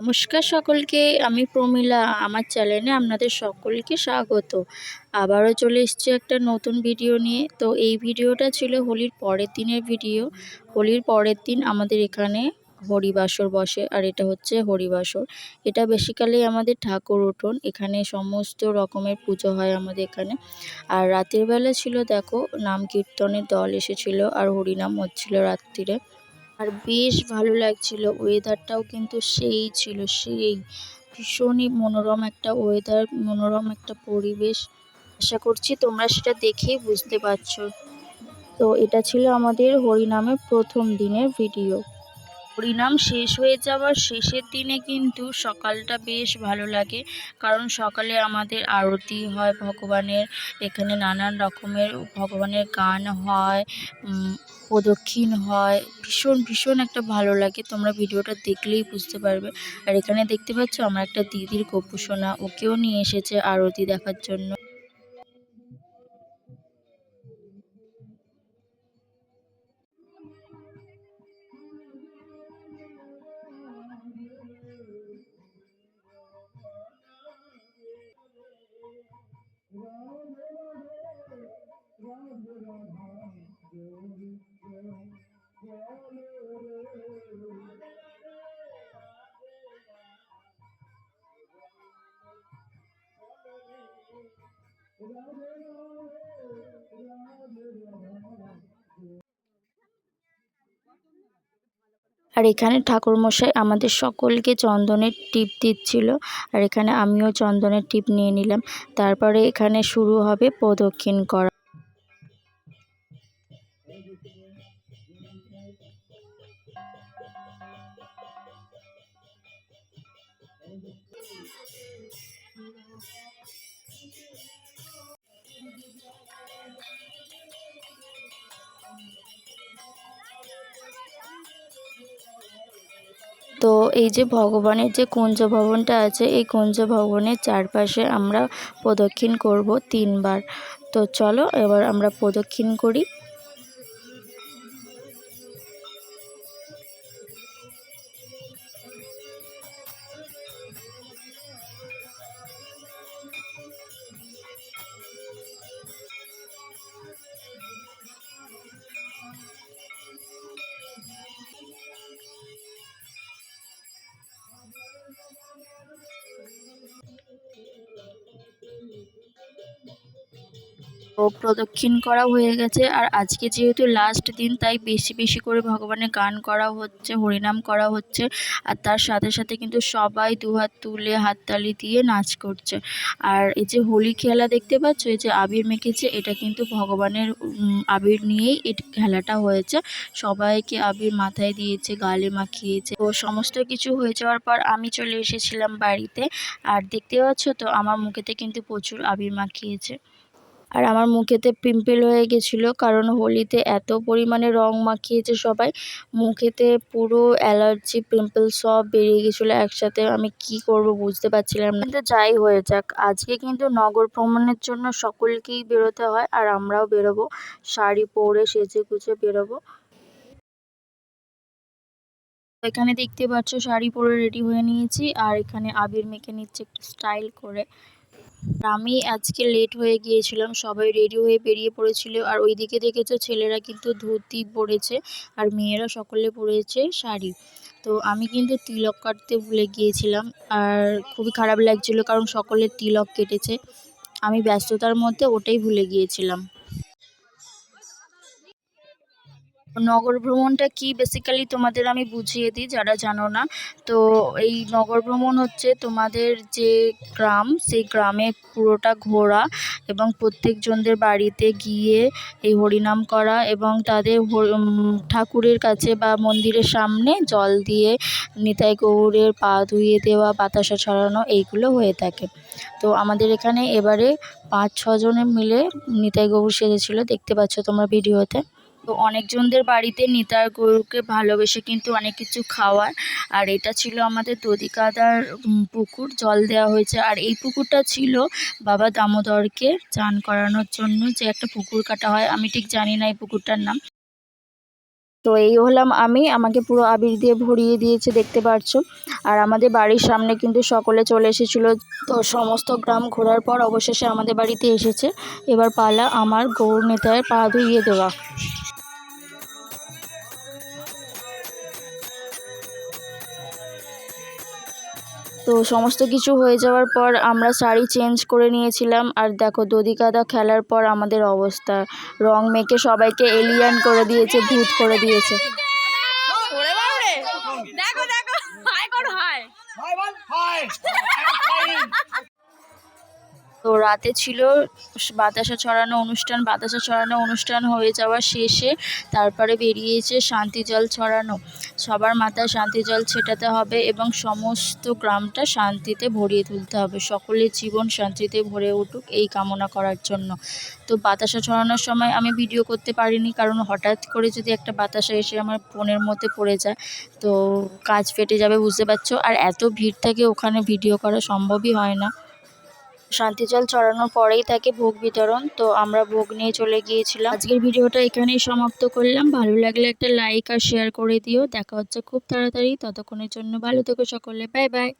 নমস্কার সকলকে, আমি প্রমীলা, আমার চ্যানেলে আপনাদের সকলকে স্বাগত। আবারও চলে এসছি একটা নতুন ভিডিও নিয়ে। তো এই ভিডিওটা ছিল হোলির পরের দিনের ভিডিও। হোলির পরের দিন আমাদের এখানে হরিবাসর বসে, আর এটা হচ্ছে হরিবাসর। এটা বেসিক্যালি আমাদের ঠাকুর উঠোন। এখানে সমস্ত রকমের পুজো হয় আমাদের এখানে। আর রাতের বেলা ছিল, দেখো, নাম কীর্তনের দল এসেছিল, আর হরিনাম হচ্ছিল রাত্রিরে। আর বেশ ভালো লাগছিল। ওয়েদারটাও কিন্তু সেই ছিল, সেই। ভীষণই মনোরম একটা ওয়েদার মনোরম একটা পরিবেশ। আশা করছি তোমরা সেটা দেখেই বুঝতে পারছ। তো এটা ছিল আমাদের হরিনামের প্রথম দিনের ভিডিও হরিনাম শেষ হয়ে যাওয়ার শেষের দিনে কিন্তু সকালটা বেশ ভালো লাগে। কারণ সকালে আমাদের আরতি হয়, ভগবানের এখানে নানান রকমের, ভগবানের গান হয় প্রদক্ষিণ হয়। ভীষণ ভীষণ একটা ভালো লাগে। তোমরা ভিডিওটা দেখলেই বুঝতে পারবে। আর এখানে দেখতে পাচ্ছ, আমার একটা দিদির গোপুসোনা ওকেও নিয়ে এসেছে আরতি দেখার জন্য। আর এখানে ঠাকুরমশাই আমাদের সকলকে চন্দনের টিপ দিচ্ছিল। আর এখানে আমিও চন্দনের টিপ নিয়ে নিলাম। তারপরে এখানে শুরু হবে প্রদক্ষিণ করা। তো এই যে ভগবানের যে কুঞ্জ ভবনটা আছে, এই কুঞ্জ ভবনের চারপাশে আমরা প্রদক্ষিণ করব তিনবার। তো চলো এবার আমরা প্রদক্ষিণ করি। তো প্রদক্ষিণ করা হয়ে গেছে। আর আজকে যেহেতু লাস্ট দিন, তাই বেশি বেশি করে ভগবানের গান করা হচ্ছে, হরিনাম করা হচ্ছে। আর তার সাথে সাথে কিন্তু সবাই দুহাত তুলে হাততালি দিয়ে নাচ করছে। আর এই যে হোলি খেলা দেখতে পাচ্ছ, এই যে আবির মেখেছে, এটা কিন্তু ভগবানের আবির নিয়েই এই খেলাটা হয়েছে। সবাইকে আবির মাথায় দিয়েছে, গালে মাখিয়েছে। তো সমস্ত কিছু হয়ে যাওয়ার পর আমি চলে এসেছিলাম বাড়িতে। আর দেখতে পাচ্ছ তো, আমার মুখেতে কিন্তু প্রচুর আবির মাখিয়েছে। আর আমার মুখেতে পিম্পল হয়ে গেছিল, কারণ হোলিতে এত পরিমাণে রং মাখিয়েছে সবাই। মুখেতে পুরো অ্যালার্জি, পিম্পল সব বেরিয়ে গেছিল একসাথে, আমি কি করব বুঝতে পারছিলাম না। কিন্তু যাই হয়ে যাক, আজকে কিন্তু নগর ভ্রমণের জন্য সকলকেই বেরোতে হয় আর আমরাও বেরোবো। শাড়ি পরে সেজে গুজে বেরোবো। এখানে দেখতে পাচ্ছ, শাড়ি পরে রেডি হয়ে নিয়েছি, আর এখানে আবির মেখে নিচ্ছে একটু স্টাইল করে। আমি আজকে লেট হয়ে গিয়েছিলাম, সবাই রেডি হয়ে বেরিয়ে পড়েছিল আর ওইদিকে দেখেছ ছেলেরা কিন্তু ধুতি পরেছে আর মেয়েরা সকলে পরেছে শাড়ি। তো আমি কিন্তু তিলক কাটতে ভুলে গিয়েছিলাম আর খুবই খারাপ লাগছিল কারণ সকলে তিলক কেটেছে। আমি ব্যস্ততার মধ্যে ওটাই ভুলে গিয়েছিলাম। নগর ভ্রমণটা কি বেসিক্যালি তোমাদের আমি বুঝিয়ে দিই, যারা জানো না। তো এই নগর ভ্রমণ হচ্ছে তোমাদের যে গ্রাম, সেই গ্রামে পুরোটা ঘোরা এবং প্রত্যেকজনদের বাড়িতে গিয়ে এই হরিনাম করা এবং তাদের ঠাকুরের কাছে বা মন্দিরের সামনে জল দিয়ে নিতাই গৌরের পা ধুয়ে দেওয়া, বাতাসা ছড়ানো এইগুলো হয়ে থাকে। তো আমাদের এখানে এবারে পাঁচ ছজনে মিলে নিতাই গৌর সেজেছিলো, দেখতে পাচ্ছ তোমরা ভিডিওতে। তো অনেকজনদের বাড়িতে নিতার গরুকে ভালোবেসে কিন্তু অনেক কিছু খাওয়ায়। আর এটা ছিল আমাদের দধিকাদার পুকুর, জল দেওয়া হয়েছে। আর এই পুকুরটা ছিল বাবা দামোদরকে চান করানোর জন্য যে একটা পুকুর কাটা হয়। আমি ঠিক জানি না এই পুকুরটার নাম। তো এই হলাম আমি। আমাকে পুরো আবির দিয়ে ভরিয়ে দিয়েছে, দেখতে পাচ্ছ আর আমাদের বাড়ির সামনে কিন্তু সকলে চলে এসেছিল। তো সমস্ত গ্রাম ঘোরার পর অবশেষে আমাদের বাড়িতে এসেছে। এবার পালা আমার গৌর নেতায় পা ধুইয়ে দেওয়া। তো সমস্ত কিছু হয়ে যাওয়ার পর আমরা শাড়ি চেঞ্জ করে নিয়েছিলাম। আর দেখো দধিকাদা খেলার পর আমাদের অবস্থা। রং মেখে সবাইকে এলিয়ান করে দিয়েছে ভূত করে দিয়েছে। দেখো দেখো। হাই করো হাই। তো রাতে ছিল বাতাসা ছড়ানো অনুষ্ঠান, বাতাসা ছড়ানো অনুষ্ঠান হয়ে যাওয়া শেষে তারপরে বেরিয়েছে শান্তি জল ছড়ানো। সবার মাথায় শান্তি জল ছেটাতে হবে এবং সমস্ত গ্রামটা শান্তিতে ভরিয়ে তুলতে হবে। সকলের জীবন শান্তিতে ভরে উঠুক এই কামনা করার জন্য। তো বাতাসা ছড়ানোর সময় আমি ভিডিও করতে পারিনি কারণ হঠাৎ করে যদি একটা বাতাসা এসে আমার ফোনের মধ্যে পড়ে যায়, তো কাজ ফেটে যাবে, বুঝতে পারছ? আর এত ভিড় থাকে ওখানে ভিডিও করা সম্ভবই হয় না। শান্তি জল চড়ানোর পরেই থাকে ভোগ বিতরণ। তো আমরা ভোগ নিয়ে চলে গিয়েছিলাম। আজকের ভিডিওটা এখানেই সমাপ্ত করলাম। ভালো লাগলে একটা লাইক আর শেয়ার করে দিও। দেখা হচ্ছে খুব তাড়াতাড়ি। ততক্ষণের জন্য ভালো থেকো সকলে। Bye bye.